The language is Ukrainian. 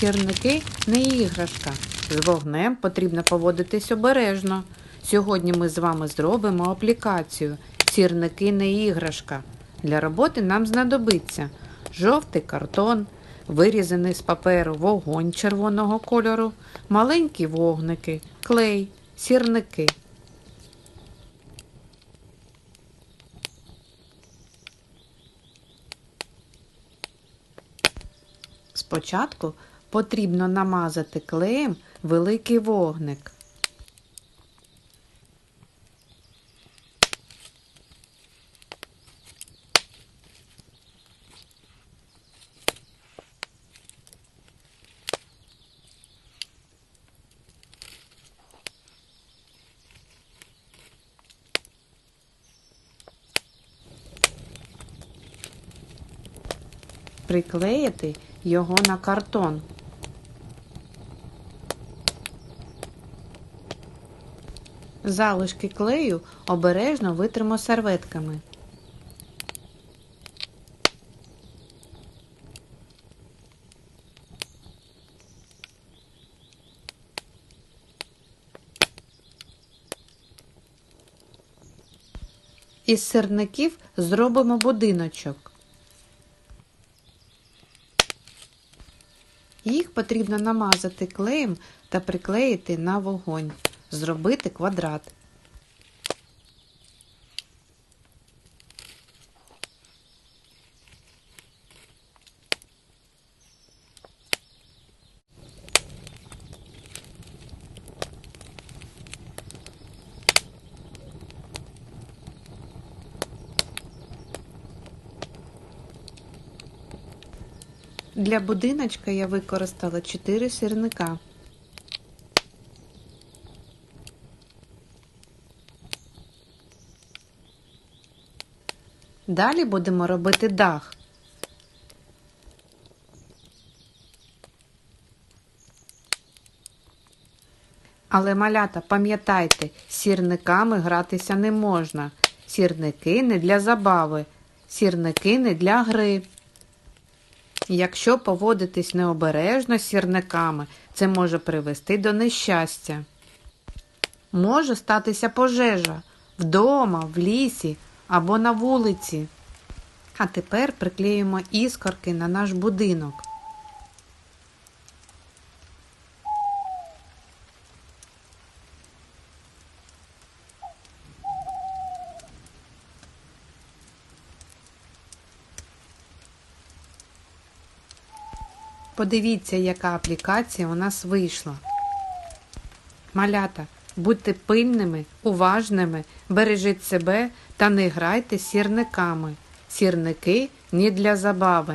Сірники не іграшка. З вогнем потрібно поводитись обережно. Сьогодні ми з вами зробимо аплікацію. Сірники не іграшка. Для роботи нам знадобиться жовтий картон, вирізаний з паперу вогонь червоного кольору, маленькі вогники, клей, сірники. Спочатку потрібно намазати клеєм великий вогник. Приклеїти його на картон. Залишки клею обережно витримо серветками. Із сирників зробимо будиночок. Їх потрібно намазати клеєм та приклеїти на вогонь. Зробити квадрат. Для будиночка я використала 4 сірника. Далі будемо робити дах. Але малята, пам'ятайте, сірниками гратися не можна. Сірники не для забави, сірники не для гри. Якщо поводитись необережно з сірниками, це може привести до нещастя. Може статися пожежа вдома, в лісі або на вулиці. А тепер приклеїмо іскорки на наш будинок. Подивіться, яка аплікація у нас вийшла. Малята, будьте пильними, уважними, бережіть себе та не грайте сірниками. Сірники ні для забави.